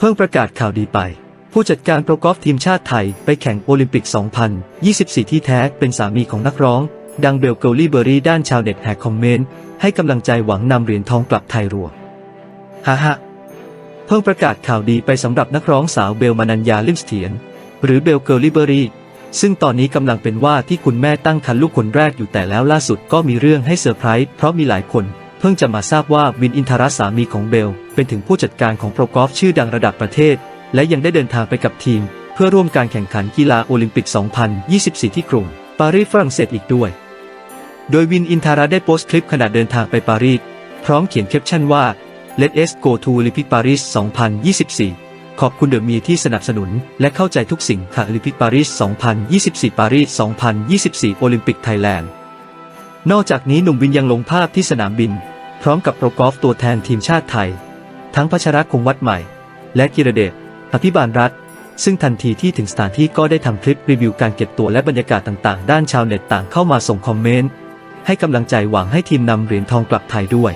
เพิ่งประกาศข่าวดีไป ผู้จัดการโปรกอล์ฟทีมชาติไทยไปแข่งโอลิมปิก 2024 ที่แท้เป็นสามีของนักร้อง ดังเบลเกลลี่เบอรี่ด้านชาวเน็ตแฮกคอมเมนต์ ให้กำลังใจหวังนำเหรียญทองกลับไทยรัวฮ่าฮ่าเพิ่งประกาศข่าวดีไปสำหรับนักร้องสาวเบลมานัญญาลิมสเทียน หรือเบลเกลลี่เบอรี่ ซึ่งตอนนี้กำลังเป็นว่าที่คุณแม่ตั้งครรภ์ลูกคนแรกอยู่แต่แล้วล่าสุดก็มีเรื่องให้เซอร์ไพรส์เพราะมีหลายคน เพิ่งจะมาทราบว่าวินอินทรัสสามีของเบล เป็นถึงผู้จัดการของโปรกอล์ฟชื่อดังระดับประเทศ และยังได้เดินทางไปกับทีม เพื่อร่วมการแข่งขันกีฬาโอลิมปิก 2024 ที่กรุงปารีสฝรั่งเศสอีกด้วย โดยวินอินทาราได้โพสต์คลิปขณะเดินทางไปปารีสพร้อมเขียนแคปชั่นว่า Let us go to Olympic Paris 2024 ขอบคุณเดอะมีที่สนับสนุน และเข้าใจทุกสิ่งค่ะ Olympic Paris 2024 ปารีส 2024 โอลิมปิกไทยแลนด์ นอกจากนี้หนุ่มวินยังลงภาพที่สนามบิน พร้อมกับโปรกอล์ฟตัวแทนทีมชาติไทย ทั้งพัชรคงวัดใหม่ และกิรเดชอภิบาลรัฐ ซึ่งทันทีที่ถึงสถานที่ก็ได้ทำคลิปรีวิวการเก็บตัวและบรรยากาศต่างๆ ด้านชาวเน็ตต่างเข้ามาส่งคอมเมนต์ ให้กำลังใจหวังให้ทีมนำเหรียญทองกลับไทยด้วย